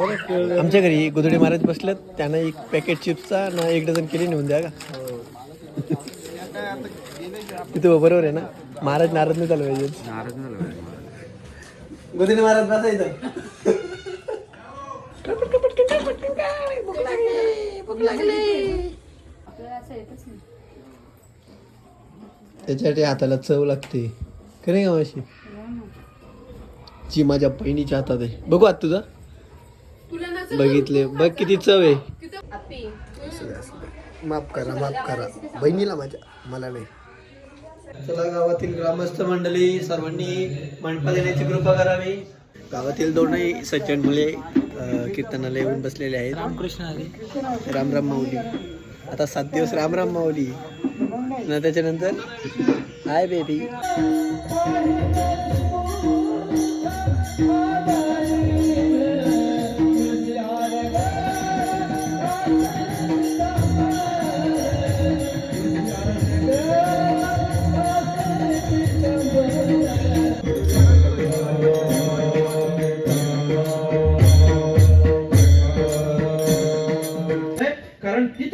आमच्या घरी गुदडे महाराज बसलेत त्यांना एक पॅकेट चिप्सचा ना एक डझन केली नेऊन द्या. का तिथे बरोबर आहे ना? महाराज नाराज नाही झालं पाहिजे. गुदडे महाराज बसायचं त्याच्यासाठी हाताला चव लागते. खरे का माशी जी माझ्या बहिणीच्या हातात आहे. बघू आत तुझा. बघितले. बघ किती चव आहे. माफ करा माफ करा. बहिणीला माझ्या मला नाही. चला गावातील ग्रामस्थ मंडळी सर्वांनी मंडपा देण्याची कृपा करावी. गावातील दोनही सज्जन मुले कीर्तनाला येऊन बसलेले आहेत. रामकृष्ण हरी राम राम माऊली. आता सात दिवस राम राम माऊली. ना त्याच्यानंतर हाय बेबी.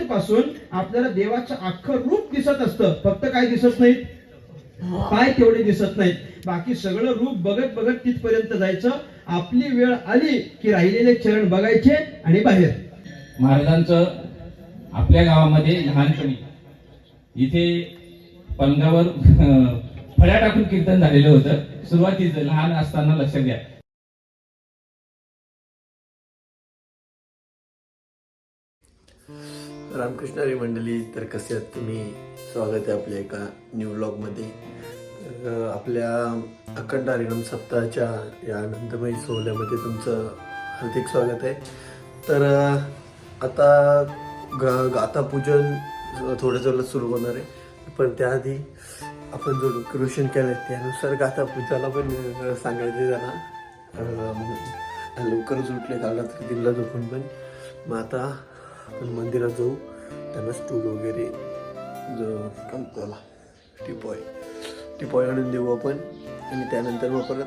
पासून आपल्याला देवाचं अख्खं रूप दिसत असतं. फक्त काय दिसत नाही पाय तेवढे दिसत नाहीत. बाकी सगळं रूप बघत बघत तिथपर्यंत जायचं. आपली वेळ आली की राहिलेले चरण बघायचे आणि बाहेर. महाराजांचं आपल्या गावामध्ये लहानपणी इथे पलंगावर अं, फळ्या टाकून कीर्तन झालेलं होतं. सुरुवातीचं लहान असताना लक्षात घ्या रामकृष्णारी मंडळी तर कसे आहात तुम्ही? स्वागत आहे आपल्या एका न्यू ब्लॉगमध्ये आपल्या अखंड हरिणाम सप्ताहाच्या या आनंदमयी सोहळ्यामध्ये तुमचं हार्दिक स्वागत आहे. तर आता ग गाथा पूजन थोड्या वेळात सुरू होणार आहे. पण त्याआधी आपण जो डेकोरेशन केलं आहे त्यानुसार गाथा पूजाला पण सांगायचे जरा. लवकरच उठले काढला तर दिला झोपून पण. मग आता आपण मंदिरात जाऊ. त्यांना स्टूल वगैरे त्याला? टिपॉय. टिपॉय आणून देऊ आपण. आणि त्यानंतर मग परत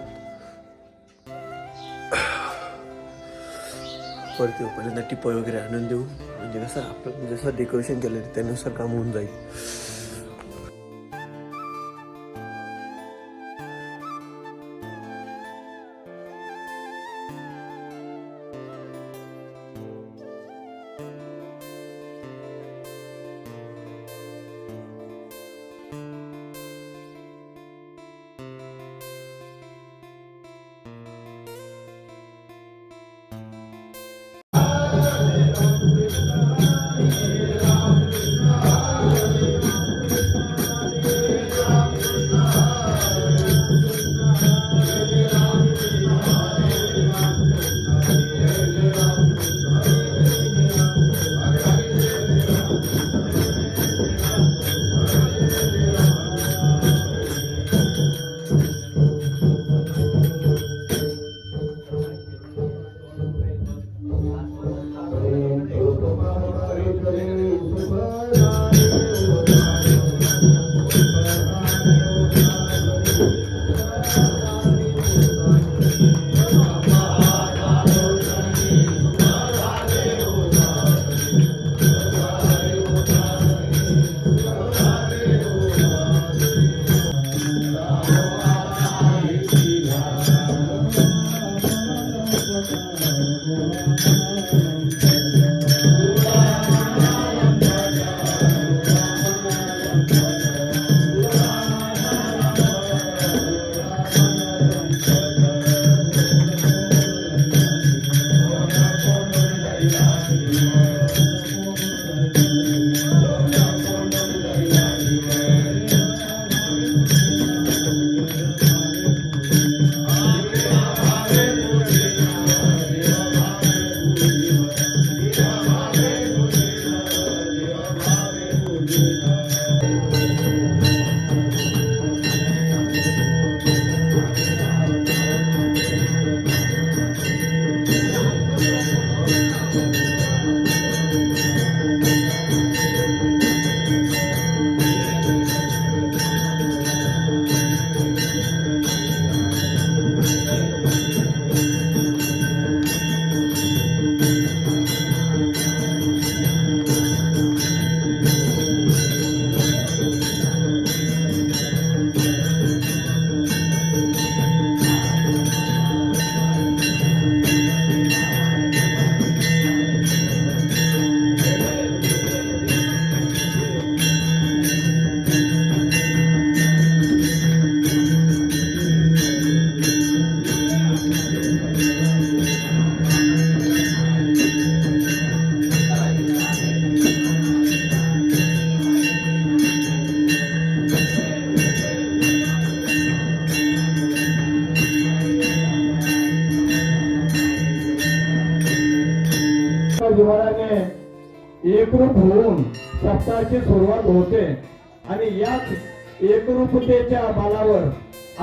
परत येऊ. पहिल्यांदा टिपॉय वगैरे आणून देऊ. म्हणजे कसं आपण जसं डेकोरेशन केलं त्यानुसार काम होऊन जाईल.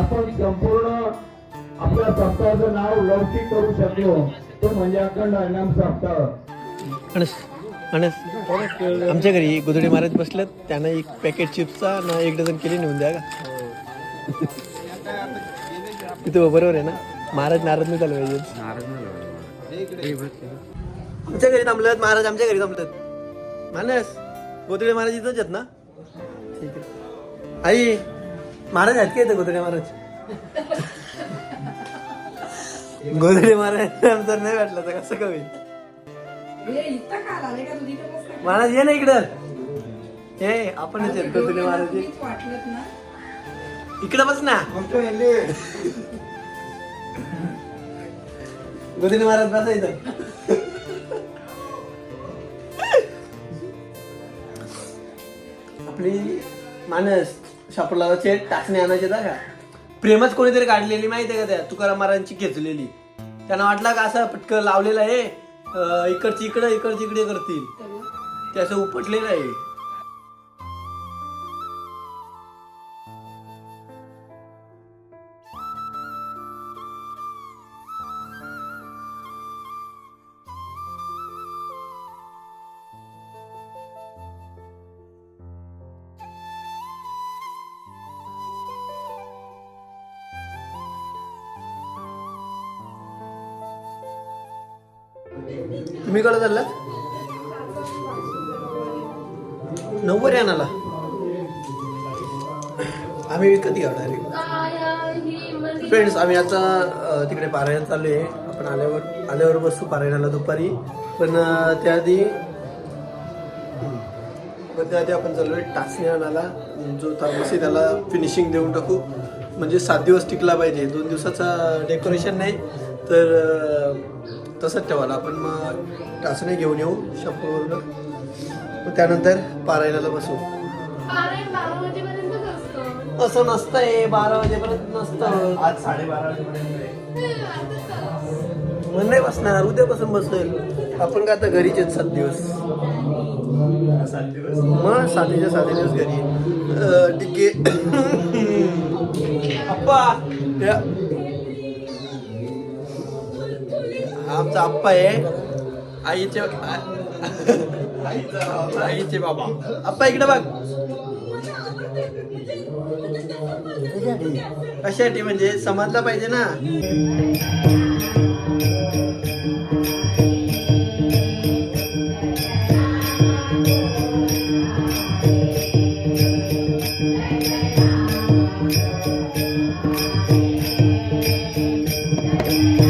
आपण संपूर्ण आपल्या सप्ताहाचं नाव लौकिक करू शकलो. तो म्हणजे अखंड अनाम सप्ताह. आमच्या घरी गुदडे महाराज बसलेत. त्यांना एक पॅकेट चिप्सचा ना एक डझन केली नेऊन द्या का? तिथं बरोबर आहे ना? महाराज नाराज नाही झालं पाहिजे. आमच्या घरी थांबलेत महाराज आमच्या घरी थांबलेत. मानस गोदडे महाराज इथंच आहेत ना? ठीक आहे. आई महाराज आहेत का इथं गोदडे महाराज? गोदडे महाराज नाही वाटलं तर कसं का होईल महाराज ये ना इकडं. हे आपणच आहेत गोदडे महाराज. इकडं बस ना. गोदडे महाराज बसा इथं. आपली मानस शापलाचे टाचणी आणायचे का? प्रेमच कोणीतरी काढलेली माहिती आहे का त्या तुकाराम महाराजांची खेचलेली त्यांना वाटला का असं पटकन लावलेलं आहे इकडची इकडं इकडची इकडे करतील. ते असं उपटलेलं आहे. तुम्ही कडे चाललात नव्वद आणाला आम्ही विकत घ्यावं डायरेक्ट फ्रेंड्स आम्ही आता तिकडे पारायण चालू आहे. आपण आल्यावर आल्यावर बसू पारायणाला दुपारी. पण त्याआधी पण त्याआधी आपण चाललो आहे टाचणी आणाला जो थर्मस आहे त्याला फिनिशिंग देऊन टाकू. म्हणजे सात दिवस टिकला पाहिजे. दोन दिवसाचा डेकोरेशन नाही. तर तसंच ठेवायला. आपण मग टाचणी घेऊन येऊ शंपूर्ण मग त्यानंतर पारायणाला बसू. असं नसतंय बारा वाजेपर्यंत नसतं. आज साडेबारा वाजेपर्यंत मग नाही बसणार उद्यापासून बसेल. आपण का आता घरीच आहेत सात दिवस. सात दिवस. मग सातीच्या सात दिवस घरी. आहे अप्पा. आमचा आप्पा आहे. आईचे आईचे बाबा. आप्पा इकडे बघ. कशासाठी? म्हणजे समजला पाहिजे ना. thank you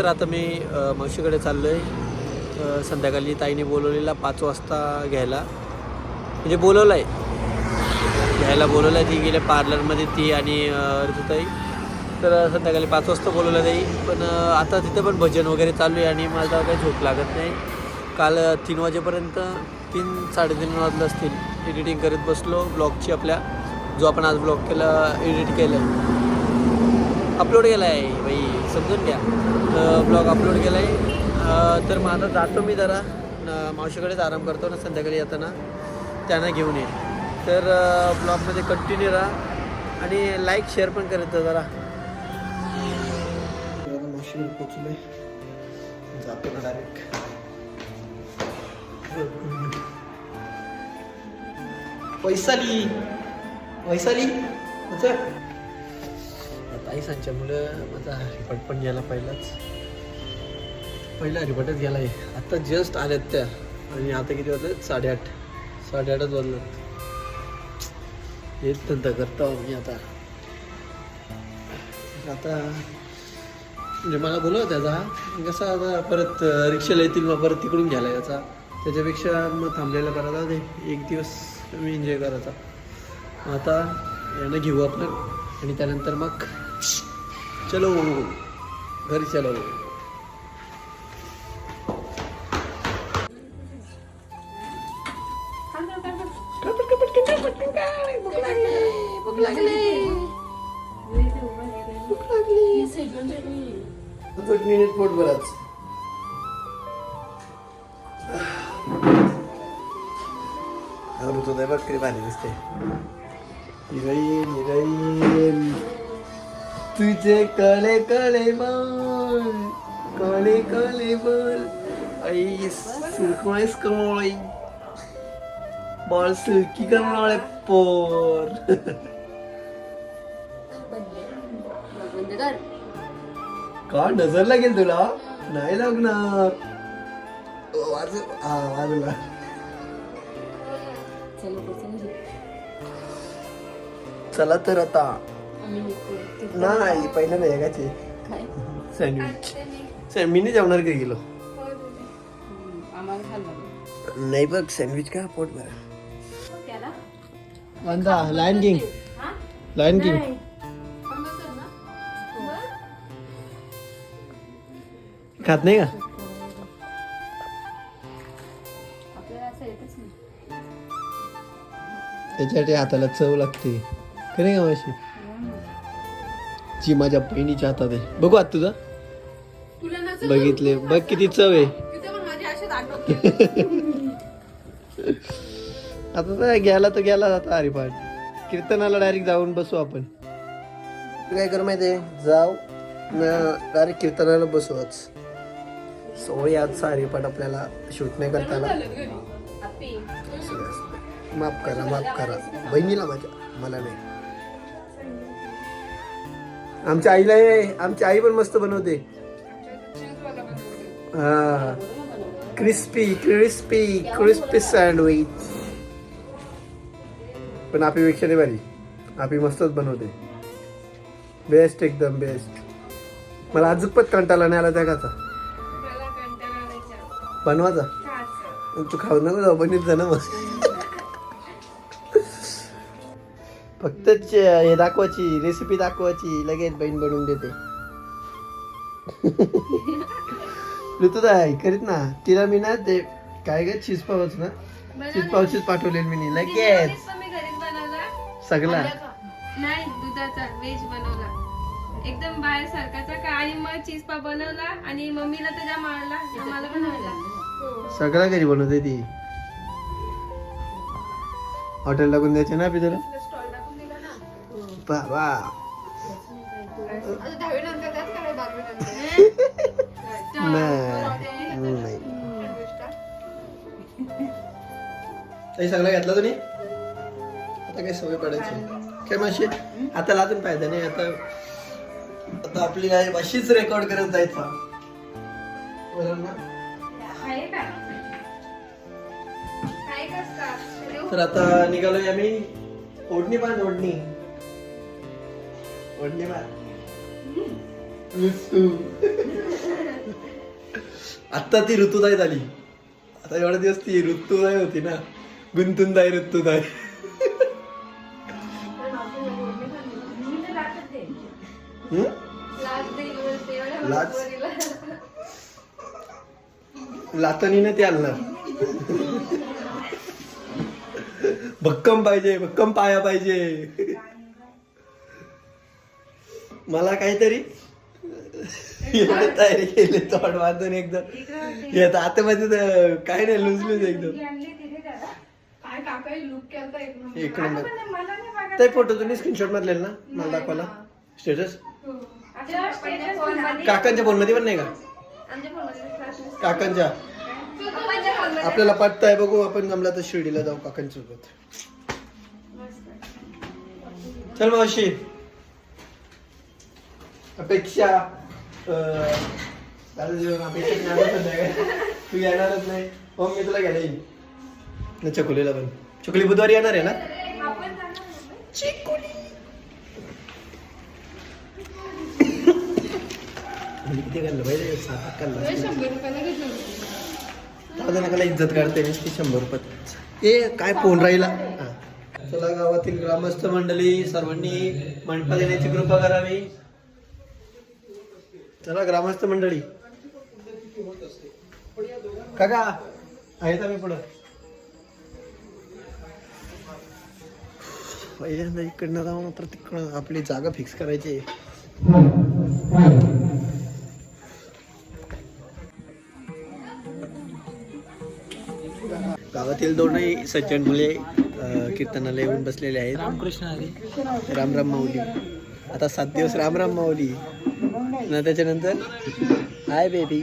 तर आता मी मावशीकडे चाललो आहे संध्याकाळी ताईने बोलवलेला पाच वाजता घ्यायला. म्हणजे बोलवलं आहे घ्यायला बोलवलं आहे ती गेल्या पार्लरमध्ये ती आणि ऋतुताई. तर संध्याकाळी पाच वाजता बोलवलं ताई. पण आता तिथं पण भजन वगैरे चालू आहे आणि मला काही झोप लागत नाही. काल तीन वाजेपर्यंत तीन साडेतीन वाजलं असतील. एडिटिंग करत बसलो ब्लॉगची आपल्या. जो आपण आज ब्लॉग केला एडिट केलं. अपलोड केला आहे बाई. समजून घ्या. ब्लॉग अपलोड केला आहे तर मग आता जातो मी जरा. मावशीकडेच आराम करतो ना संध्याकाळी येताना. त्यांना घेऊन ये तर ब्लॉगमध्ये कंटिन्यू राहा. आणि लाईक शेअर पण करत जरा. मावशीकडे जातो ना डायरेक्ट वैशाली. वैशाली अच्छा ताई सांच्यामुळं माझा हरिपाठ पण गेला पहिलाच. पहिला हरिपाठच गेला आहे आत्ता जस्ट आल्यात त्या. आणि आता किती वाजलं? साडेआठ. साडेआठच वाजलं हेच धंदा करतो मी आता. आता म्हणजे मला बोलव त्याचा. कसा आता परत रिक्षाला येतील मग परत तिकडून घ्यायला याचा. त्याच्यापेक्षा मग थांबलेला करायचा ते एक दिवस मी एन्जॉय करायचा. आता यानं घेऊ आपण. आणि त्यानंतर मग चलो घरी चलो। कळे कळे बोल कळे कळे बोल. आई सुरकुळेस कमोळी बॉल सुरकी कमोळे पोर. का नजर लागेल तुला? नाही लागणार. वाजला. चला तर आता. निघतो. नाही पहिलं नाही गाचे काय? सँडविच सँड मी? नाही जेवणार काही गेलो नाही. बघ सँडविच का? पोट बरा त्याला? वंदा लायन किंग हा? लायन किंग ना. खात नाही का? त्याच्यासाठी हाताला चव लागते. खरे का माशी जी माझ्या बहिणीच्या हातात आहे. बघू आत तुझा. बघितले. बघ किती चव आहे. आता तर गेला तर गेला आता हरिपाठ कीर्तनाला डायरेक्ट जाऊन बसू आपण. काय कर माहितीये? जाऊ डायरेक्ट कीर्तनाला बसू आज. सोळी आजचा हरिपाठ आपल्याला शूट नाही करता आला. माफ करा माफ करा. बहिणीला माझ्या मला नाही. आमच्या आईला आमची आई पण मस्त बनवते. हा. क्रिस्पी क्रिस्पी क्रिस्पी सँडविच पण आपीपेक्षा नाही भारी. आपी मस्तच बनवते. बेस्ट एकदम बेस्ट मला अजून पण कंटाळा नाही आला त्या काचा बनवाचा? तू खाऊ नको जाऊ बनवीत जा ना मग. फक्त च- हे दाखवायची रेसिपी दाखवायची लगेच बहीण बनवून देते. ऋतुदाय करीत ना. तिला मी ना ते काय ग चीज पावच ना? चीज पावचीच पाठवलेली मी. लगेच. सगळा. नाही दुधाचा व्हेज बनवला. एकदम बाहेर सारखाचा का? आणि मग चीज पा बनवला आणि मम्मीला त्याच्या मारला मला बनवला सगळा घरी बनवते ती. हॉटेल टाकून द्यायचे ना आपली बाबा नाही. काही सगळं घेतलं तुम्ही? आता काही सवय पडायची. काय माशी आता लाजून फायदा नाही आता आता आपली काय अशीच रेकॉर्ड करत जायचा तर आता निघालोय आम्ही. ओढणी पान ओढणी. ओढणी पान ऋतू. आता ती ऋतुदाय झाली. आता एवढे दिवस ती ऋतुदाय होती ना. गुंतूनदाय ऋतुदाय हम्म? लाज लातनीने ते आणणार भक्कम पाहिजे भक्कम पाया पाहिजे. मला काहीतरी तयारी केली तोंड वाजून एकदम. येत आतमध्ये तर काय नाही लुजलूज एकदम. काय काका लुक केलता एक नंबर. ते फोटो तुम्ही स्क्रीनशॉट मारलेला ना मला दाखवायला. स्टेटस फोनमध्ये काकांच्या फोनमध्ये पण नाही का. काकांच्या. आपल्याला पटताय बघू आपण जमला तर शिर्डीला जाऊ काकांसोबत. चल मावशी. अपेक्षा जेवण काय? तू येणारच नाही. हो मी तुला घ्यायला येईन. ना चकुलीला पण. चकुली बुधवारी येणार आहे ना? किती पाहिजे सात आठ दादा नकाला इज्जत काढते शंभर रुपये. ए काय फोन राहिला. चला गावातील ग्रामस्थ मंडळी सर्वांनी मंडपा देण्याची कृपा करावी. चला ग्रामस्थ मंडळी. काका आहेत आम्ही पुढं. पहिल्यांदा इकडनं जाऊन नंतर तिकडनं आपली जागा फिक्स करायची. गावातील दोनही सज्जन मुले कीर्तनाला येऊन बसलेले आहेत. रामकृष्ण हरी. राम राम माऊली. आता सात दिवस राम राम माऊली. ना त्याच्यानंतर? हाय बेबी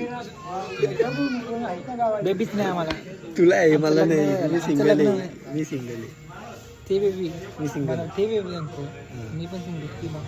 बेबीच नाही आम्हाला. तुला आहे मला नाही. मी सिंगल आहे. मी सिंगल आहे. ते बेबी मी सिंगल ते बेबी आणतो मी पण सिंगल की मग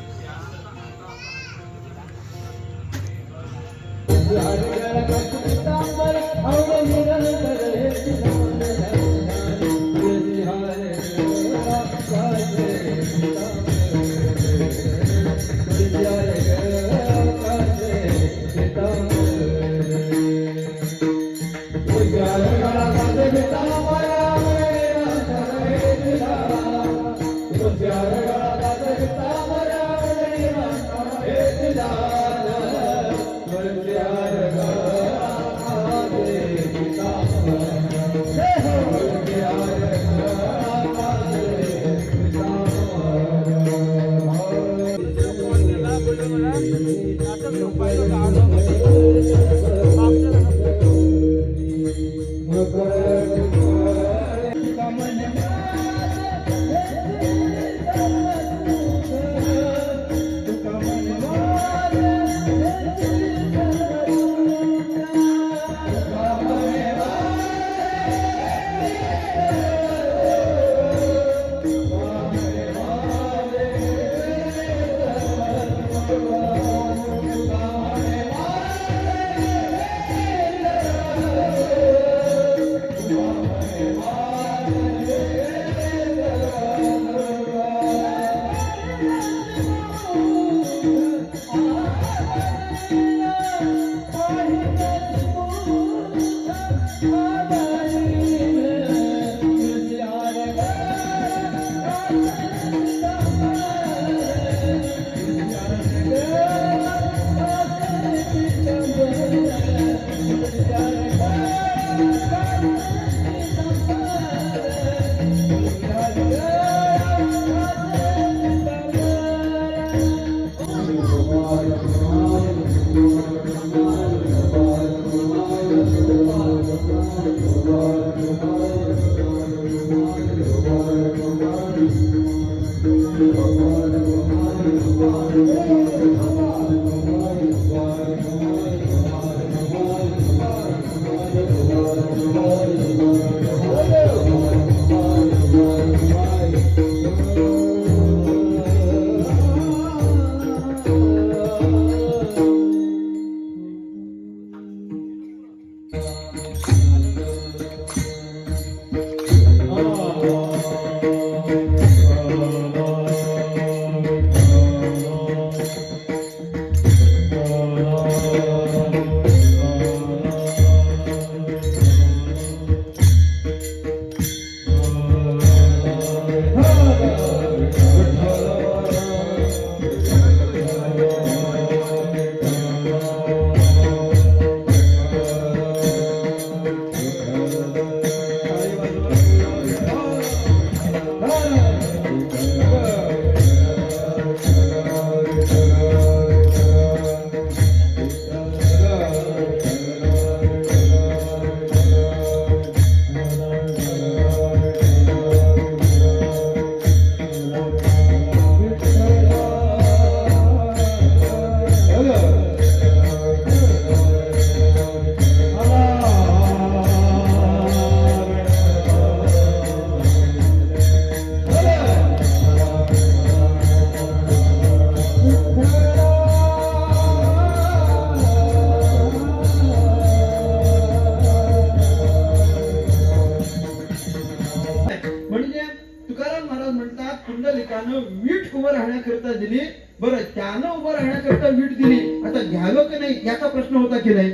कुंडलिकानं वीट उभं राहण्याकरिता दिली. बरं त्यानं उभं राहण्याकरिता वीट दिली. आता घ्यावं की नाही याचा प्रश्न होता की नाही?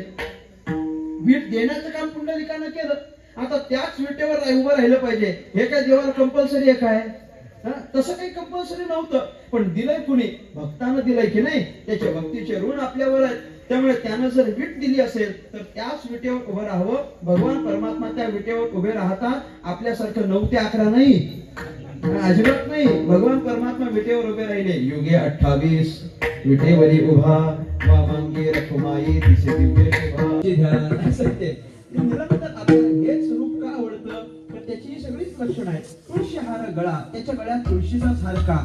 वीट देण्याचं काम पुंडलिकानं केलं. आता त्याच विटेवर उभं राहिलं पाहिजे. हे काय देवाला कंपल्सरी आहे काय? तसं काही कंपल्सरी नव्हतं. पण दिलंय कुणी? भक्तानं दिलंय की नाही? त्याच्या भक्तीचे ऋण आपल्यावर आहेत. त्यामुळे त्यानं जर वीट दिली असेल तर त्याच विटेवर उभं राहावं. भगवान परमात्मा त्या विटेवर उभे राहता आपल्यासारखं नऊ ते अकरा नाही. अजिबात नाही. भगवान परमात्मा विटेवर उभे राहिले. युगे अठ्ठावीस विटेवरी उभा. वामांगे रखुमाई दिसे दिव्य हेच रूप का आवडतं त्याची सगळीच लक्षणं आहेत. तुळशी हार गळा त्याच्या गळ्यात तुळशीचाच हार का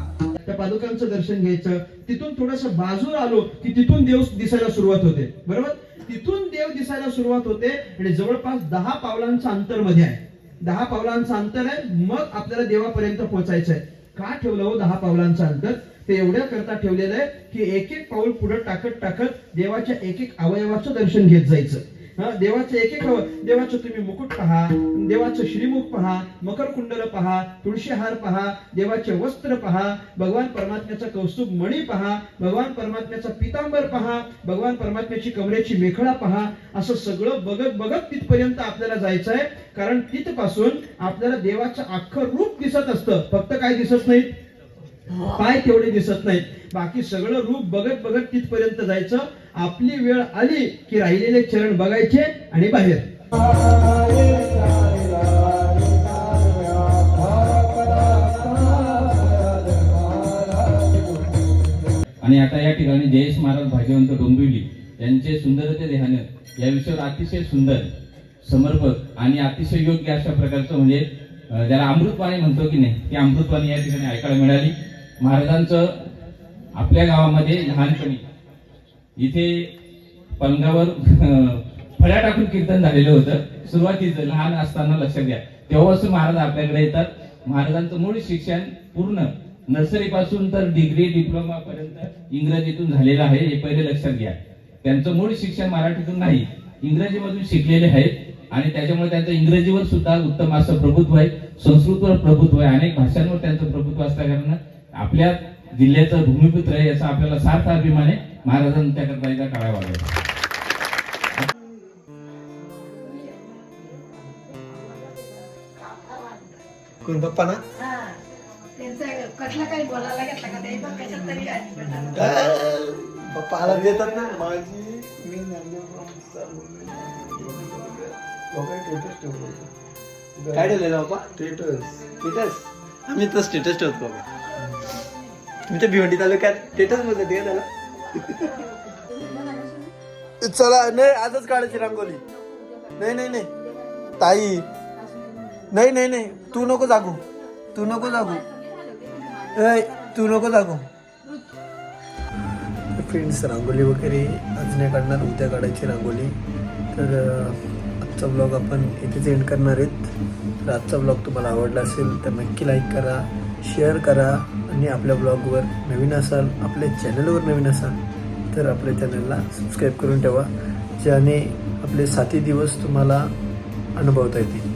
त्या पादुकांचं दर्शन घ्यायचं. तिथून थोडस बाजूला आलो की तिथून देव दिसायला सुरुवात होते. बरोबर? तिथून देव दिसायला सुरुवात होते आणि जवळपास दहा पावलांचं अंतरमध्ये आहे. दहा पावलांचं अंतर आहे मग आपल्याला देवापर्यंत पोहोचायचं आहे का ठेवलं हो दहा पावलांचं अंतर? ते एवढ्या करता ठेवलेलं आहे की एक एक पाऊल पुढे टाकत टाकत देवाच्या एक एक अवयवाचं दर्शन घेत जायचं. देवाचं एक एक देवाचं तुम्ही मुकुट पहा देवाचं श्रीमुख पहा मकर कुंडल पहा तुळशीहार पहा देवाचे वस्त्र पहा भगवान परमात्म्याचा कौस्तुभ मणी पहा भगवान परमात्म्याचा पितांबर पहा भगवान परमात्म्याची कमरेची मेखळा पहा. असं सगळं बघत बघत तिथपर्यंत आपल्याला जायचं आहे. कारण तिथपासून आपल्याला देवाचं अख्खं रूप दिसत असतं. फक्त काय दिसत नाही पाय तेवढे दिसत नाहीत. बाकी सगळं रूप बघत बघत तिथपर्यंत जायचं. आपली वेळ आली की राहिलेले चरण बघायचे आणि बाहेर. आणि आता या ठिकाणी जयेश महाराज भाग्यवंत डोंबिवली यांचे सुंदरते ध्यान या विषयावर अतिशय सुंदर समर्पक आणि अतिशय योग्य अशा प्रकारचं म्हणजे ज्याला अमृतवाणी म्हणतो की नाही ती अमृतवाणी या ठिकाणी ऐकायला मिळाली. महाराजांचं आपल्या गावामध्ये लहानपणी इथे पलंगावर फळ्या टाकून कीर्तन झालेलं होतं. सुरुवातीचं लहान असताना लक्षात घ्या तेव्हापासून महाराज आपल्याकडे येतात. महाराजांचं मूळ शिक्षण पूर्ण नर्सरी पासून तर डिग्री डिप्लोमा पर्यंत इंग्रजीतून झालेलं आहे हे पहिले लक्षात घ्या. त्यांचं मूळ शिक्षण मराठीतून नाही इंग्रजीमधून शिकलेले आहेत आणि त्याच्यामुळे त्यांचं इंग्रजीवर सुद्धा उत्तम असं प्रभुत्व आहे संस्कृतवर प्रभुत्व आहे. अनेक भाषांवर त्यांचं प्रभुत्व असल्या कारण आपल्या जिल्ह्याचं भूमिपुत्र आहे याचा आपल्याला सार्थ अभिमान आहे. महाराजांच्याकरता एकदा टाळ्या वाजवा कोण पप्पा ना कसला काही बोलायला घेतला का? ते पण कशात तरी आहे. पप्पा आला देतात ना? माझी मी काय ठेवलेलं पप्पा? स्टेटस स्टेटस आम्ही तर स्टेटस ठेवतो बाबा तुमच्या भिवंडी तालुक्यात स्टेटस बोलतात का त्याला? चला नाही आजच काढायची रांगोली नाही नाही नाही. ताई. नाही नाही नाही. तू नको जागू. तू नको जागू. तू नको जागू. फ्रेंड्स रांगोली वगैरे आज नाही काढणार. उद्या काढायची रांगोली तर आजचा ब्लॉग आपण इथेच एंड करणार आहेत. तर आजचा ब्लॉग तुम्हाला आवडला असेल तर नक्की लाईक करा शेअर करा. आणि आपल्या ब्लॉगवर नवीन असाल आपल्या चॅनलवर नवीन असाल तर आपल्या चॅनलला सबस्क्राईब करून ठेवा ज्याने आपले साती दिवस तुम्हाला अनुभवता येतील.